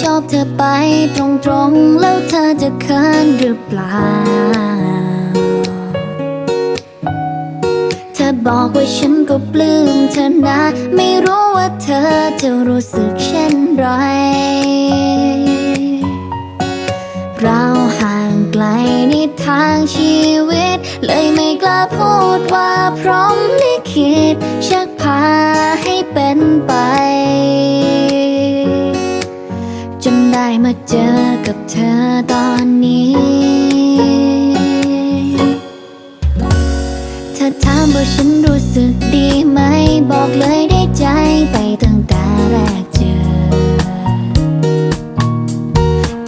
ชอบเธอไปตรงๆ แล้วเธอจะเคินหรือเปล่า เธอบอกว่าฉันก็ปลื้มเธอนะ ไม่รู้ว่าเธอจะรู้สึกเช่นไร เราห่างไกลในทางชีวิต เลยไม่กล้าพูดว่าพร้อมลิคิดชักพาให้เป็นไป เธอตอนนี้ ถ้าถามว่าฉันรู้สึกดีไหม บอกเลยได้ใจไปตั้งแต่แรกเจอ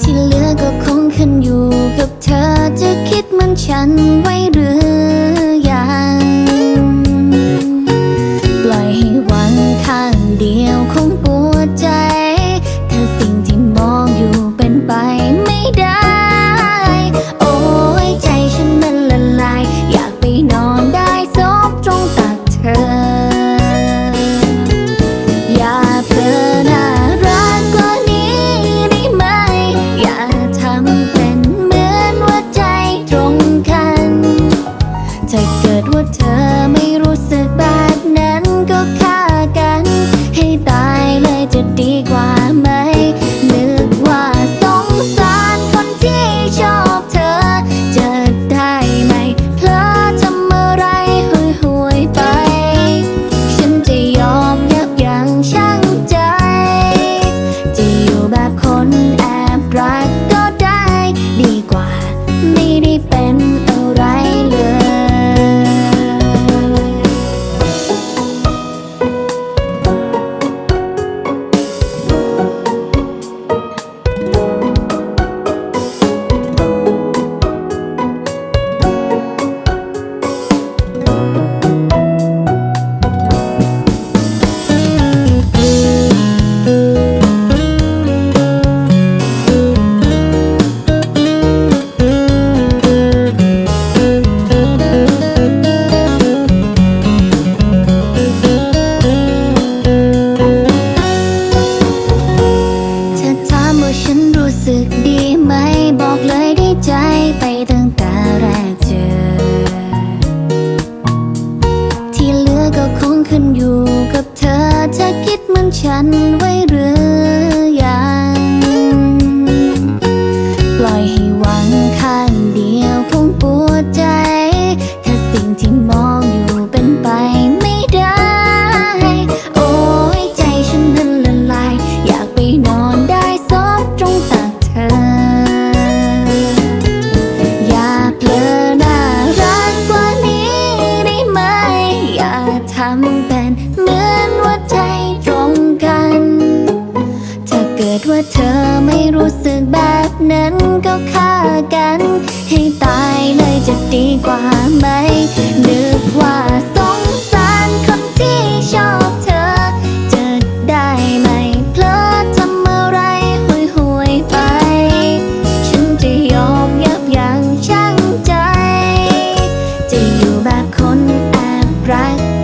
ที่เหลือก็คงขึ้นอยู่กับเธอจะคิดเหมือนฉัน ฉันไว้หรือ ดีกว่าไหม นึกว่าสงสารคนที่ชอบเธอ จะได้ไหมเพลอทำอะไรห่วยห่วยไป ฉันจะยอมยับยั้งชั่งใจ จะอยู่แบบคนแอบรัก